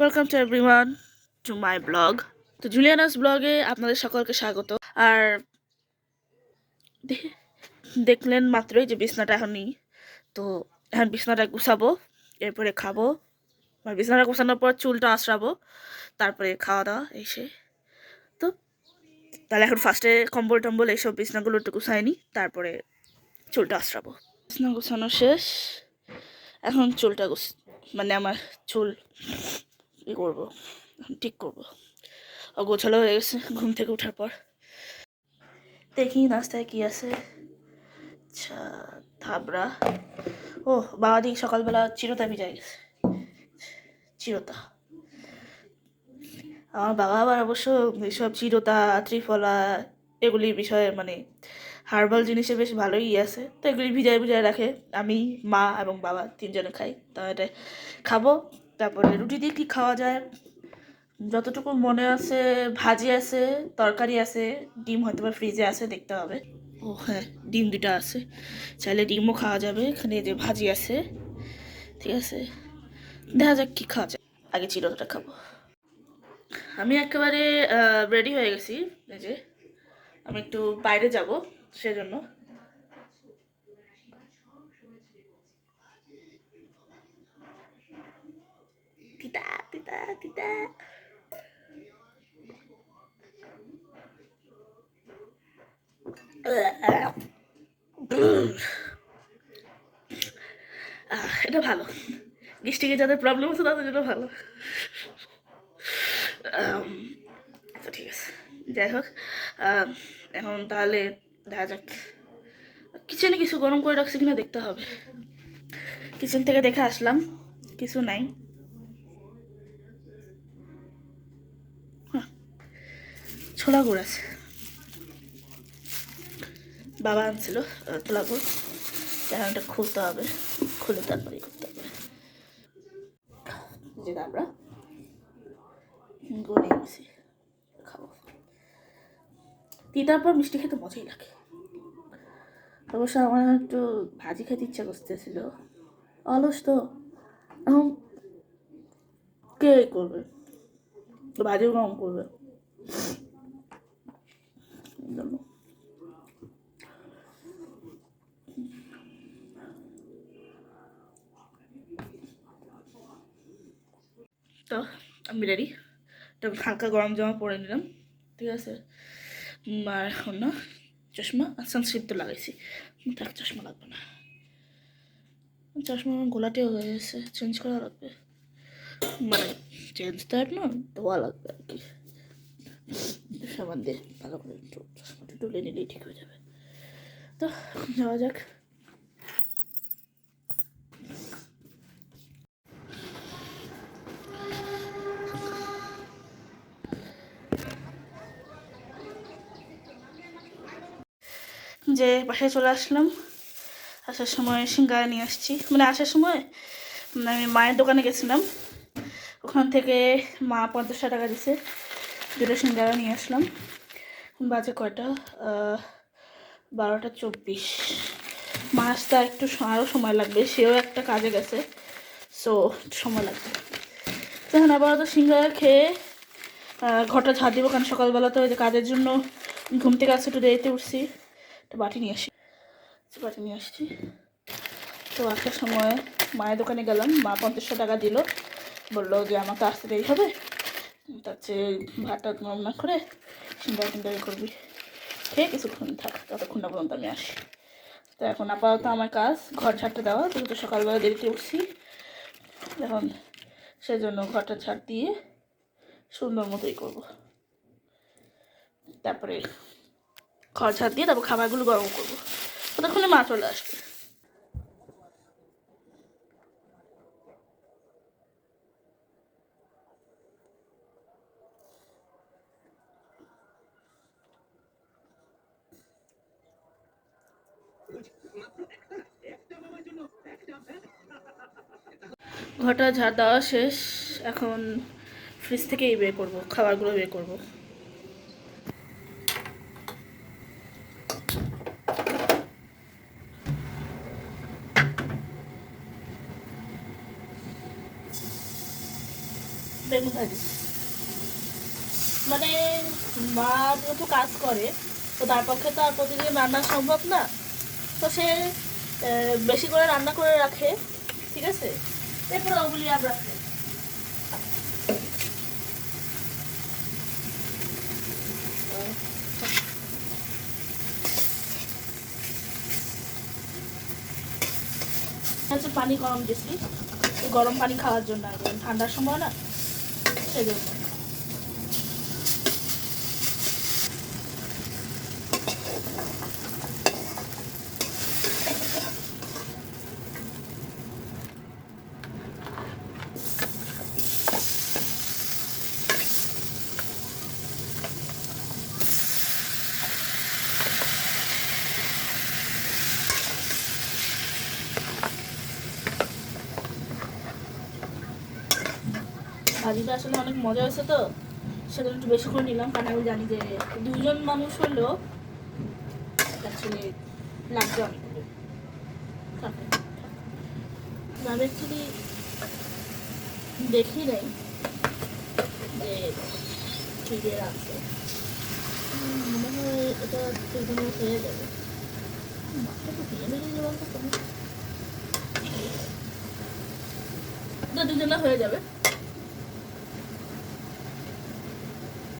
Welcome to everyone to my blog তো Juliana's ব্লগে আপনাদের সকলকে স্বাগত। আর দেখলেন মাত্রই যে বিছনাটা নেই। তো এখন বিছনাটা গুছাবো, এরপরে খাব। বিছনাটা গুছানোর পর চুলটা আশ্রাবো তারপরে খাওয়া দাওয়া এসে। তো তাহলে এখন ফার্স্টে কম্বল টম্বল এইসব বিছনাগুলো একটু গুছাই নি, তারপরে চুলটা আশ্রাবো বিছনা গুছানো শেষ। এখন চুলটা গুছ মানে আমার চুল ই করব? ঠিক করব। গোছালো হয়ে গেছে ঘুম থেকে ওঠার পর। দেখি নাস্তায় কি আছে। আচ্ছা থাবড়া। ও, বাবা দিক সকালবেলা চিরতা ভিজাই গেছে। চিরতা। আমার বাবা আবার অবশ্য এইসব চিরতা, ত্রিফলা এগুলির বিষয়ে মানে হার্বাল জিনিসে বেশ ভালোই ইয়ে আছে। তো এগুলি ভিজায় ভিজায় রাখে। আমি, মা এবং বাবা তিনজনে খাই। তো এটা খাব। তারপরে রুটি দিয়ে কী খাওয়া যায়? যতটুকু মনে আছে, ভাজি আছে, তরকারি আছে, ডিম হয়তো বা ফ্রিজে আছে, দেখতে হবে। ও হ্যাঁ ডিম দুটা আছে। চাইলে ডিমও খাওয়া যাবে, এখানে যে ভাজি আছে, ঠিক আছে। দেখা যাক কী খাওয়া যায়। আগে চিরটা খাব। আমি একেবারে রেডি হয়ে গেছি, এই যে। আমি একটু বাইরে যাব, সেজন্য। তিতা তিতা তিতা এটা ভালো। গিস্টিকে যাদের প্রবলেম আছে তাদের জন্য ভালো। তো ঠিক আছে। যাই হোক এখন তাহলে দেখা যাক। কিচেনে কিছু গরম করে রাখছি কিনা দেখতে হবে। কিচেন থেকে দেখে আসলাম, কিছু নাই। ছোলা গুড় আছে। বাবা আনছিল ছোলা গুড় এটা খুলতে হবে, খুলে তারপরে করতে হবে। যেটা আমরা গুড় গেছি খাব। তিতার পর মিষ্টি খেতে মজাই লাগে। অবশ্য আমার একটু ভাজি খেতে ইচ্ছা করতেছিল। অলস তো। এখন কে করবে? ভাজিও কম করবে এই জন্য তো আমি রেডি তো হালকা গরম জামা পরে নিলাম, ঠিক আছে? আর এখন না, চশমা আর সানস্ক্রিন তো লাগাইছি। তার চশমা লাগবে না। চশমা আমার গোলাটেও হয়ে গেছে চেঞ্জ করা লাগবে। মানে চেঞ্জ তো আর না, ধোয়া লাগবে আর কি। সাবান দিয়ে ভালো করে চশমাটা তুলে নিলেই ঠিক হয়ে যাবে। তো, যাওয়া যাক। যে বাসায় চলে আসলাম। আসার সময় সিঙ্গারা নিয়ে আসছি। মানে আসার সময় আমি মায়ের দোকানে গেছিলাম। ওখান থেকে মা পঞ্চাশ টাকা দিছে। দুটো সিঙ্গারা নিয়ে আসলাম। বাজে কয়টা? বারোটা চব্বিশ। মা আসতে একটু আরও সময় লাগবে। সেও একটা কাজে গেছে। সো সময় লাগবে। তো এখন আপাতত সিঙ্গারা খেয়ে ঘরটা ঝাড় দিব। কারণ সকালবেলা তো ওই যে কাজের জন্য ঘুম থেকে আসতে একটু দেরিতে উঠছি। একটা বাটি নিয়ে আসি। তো বাটি নিয়ে আসছি। তো আসার সময় মায়ের দোকানে গেলাম, মা পঞ্চাশশো টাকা দিল। বলল যে, আমাকে আসতে দেরি হবে। তার চেয়ে ভাতটা গরম না করে সিঙ্গারা টিঙ্গারি করবি। খেয়ে কিছুক্ষণ থাক, ততক্ষণ না পর্যন্ত আমি আসি। তো এখন আপাতত আমার কাজ, ঘর ঝাড়টা দেওয়া। যেহেতু সকালবেলা দেরিতে উঠছি, এখন সেজন্য ঘরটা ঝাড় দিয়ে সুন্দর মতোই করব। তারপরে ঘর ঝাড় দিয়ে তারপর খাবারগুলো গরম করব। ততক্ষণে মা চলে আসবে। ঘরটা ঝাড় দেওয়া শেষ। এখন ফ্রিজ থেকেই বের করব, খাবারগুলো বের করব। বেগুন মানে মা যেহেতু কাজ করে, তো তার পক্ষে তো আর প্রতিদিন রান্না সম্ভব না। তো সে বেশি করে রান্না করে রাখে, ঠিক আছে? এরপরে ওগুলি আর রাখে। পানি গরম এই গরম পানি খাওয়ার জন্য ঠান্ডার সময় না? সেজন্য ভাজিটা আসলে অনেক মজা হয়েছে তো, সেজন্য একটু বেশি করে নিলাম, কারণ আমি জানি যে দুজন মানুষ হলেও অ্যাকচুয়ালি লাগবে থাক। আমি অ্যাকচুয়ালি দেখি নাই যে কী দিয়ে রাখছে মনে হয় এটা দুজনে হয়ে যাবে। দুজনে হয়ে যাবে।